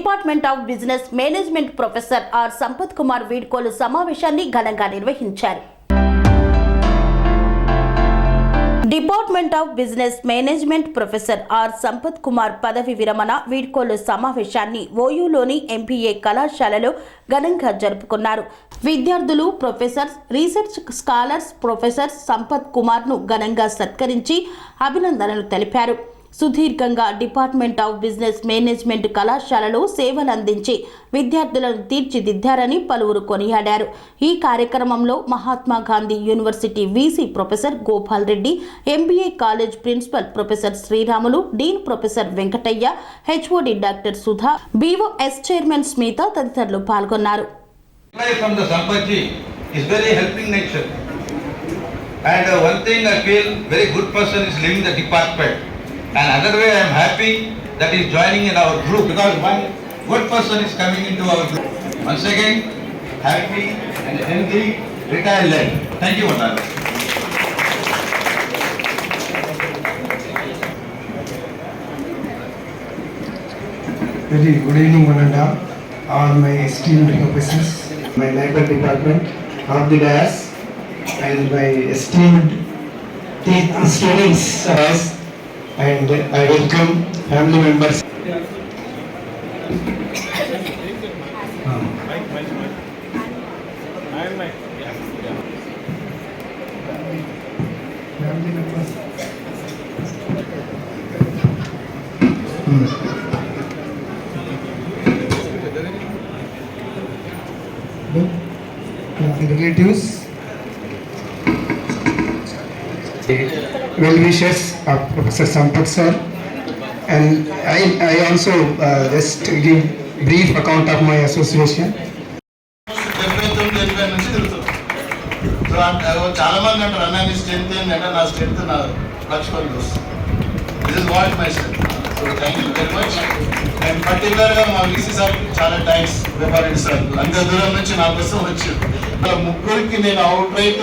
Department of business management professor R Sampath Kumar వీడ్కోలు సమావేశాన్ని ఘనంగా నిర్వహించారు. Department of business management professor R Sampath Kumar పదవి విరమణ వీడ్కోలు సమావేశాన్ని ఓయూలోని ఎంపీఏ కళాశాలలో ఘనంగా జరుపుకున్నారు. విద్యార్థులు professors research scholars professor Sampath కుమార్ను ఘనంగా సత్కరించి అభినందనలు తెలిపారు. సుదీర్ఘంగా డిపార్ట్మెంట్ ఆఫ్ బిజినెస్ మేనేజ్మెంట్ కళాశాలలో సేవలందించి విద్యార్థులను తీర్చిదిద్దారని పలువురు కొనియాడారు. ఈ కార్యక్రమంలో Mahatma Gandhi university VC professor Gopal Reddy MBA college principal professor Sriramulu dean professor Venkataiah HOD doctor Sudha BOS chairman Smitha తదితరులు పాల్గొన్నారు. And uh, one thing I feel very good person is leaving the department. And other way I am happy that he is joining in our group because one good person is coming into our group. Once again, happy and healthy retired life. Thank you, Madam. Very good evening, and all. My esteemed officers, my neighbor department of the dais, and my esteemed te- students, and I welcome family members. Family members. Hmm. Hmm. relatives, well wishes of Professor Sampath sir, and I, I also uh, just give brief account of my association. చాలా మంది అంటారు అన్న నీ strength ఏంటి అంటే నా strength నా Laxman does this is what my strength so thank you very much and పర్టికులర్గా మా విసి సార్ చాలా థ్యాంక్స్ రెడ్డి సార్ అంత దూరం నుంచి నా కోసం వచ్చారు ముగ్గురికి నేను out right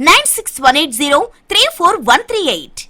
Nine six one eight zero three four one three eight